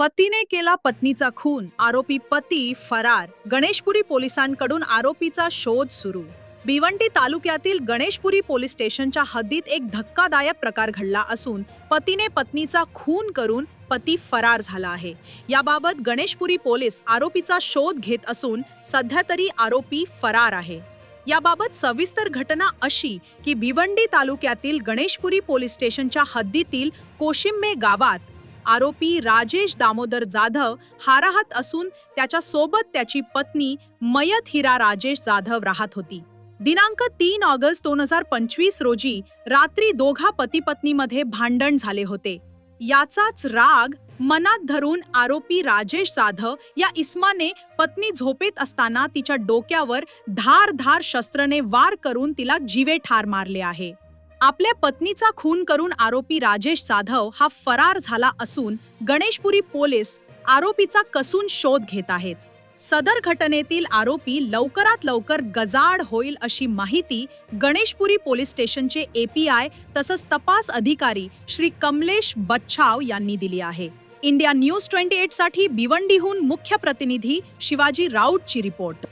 पतीने केला पत्नीचा खून. आरोपी पती फरार. गणेशपुरी पोलिसांकडून आरोपीचा शोध सुरू. भिवंडी तालुक्यातील गणेशपुरी पोलीस स्टेशनच्या हद्दीत एक धक्कादायक प्रकार घडला असून पतीने पत्नीचा खून करून पती फरार झाला आहे. याबाबत गणेशपुरी पोलीस आरोपीचा शोध घेत असून सध्या तरी आरोपी फरार आहे. याबाबत सविस्तर घटना अशी की भिवंडी तालुक्यातील गणेशपुरी पोलीस स्टेशनच्या हद्दीतील कोशिंबे गावात आरोपी राजेश दामोदर जाधव हाराहत असून त्याच्या सोबत त्याची पत्नी मयत हिरा राजेश जाधव राहत होती. दिनांक तीन ऑगस्ट दोन हजार पंचवीस रोजी रात्री दोघा पती पत्नीमध्ये भांडण झाले होते. याचाच राग मनात धरून आरोपी राजेश जाधव या इस्माने पत्नी झोपेत असताना तिच्या डोक्यावर धार धार शस्त्रने वार करून तिला जीवे ठार मारले आहे. आपल्या पत्नीचा खून करून आरोपी राजेश जाधव हा फरार झाला असून गणेशपुरी पोलीस आरोपीचा कसून शोध घेत आहेत. सदर घटनेतील आरोपी लवकरात लवकर गजाड होईल अशी माहिती गणेशपुरी पोलीस स्टेशनचे एपीआय तसंच तपास अधिकारी श्री कमलेश बच्छाव यांनी दिली आहे. इंडिया न्यूज ट्वेंटी एटसाठी भिवंडीहून मुख्य प्रतिनिधी शिवाजी राऊतची रिपोर्ट.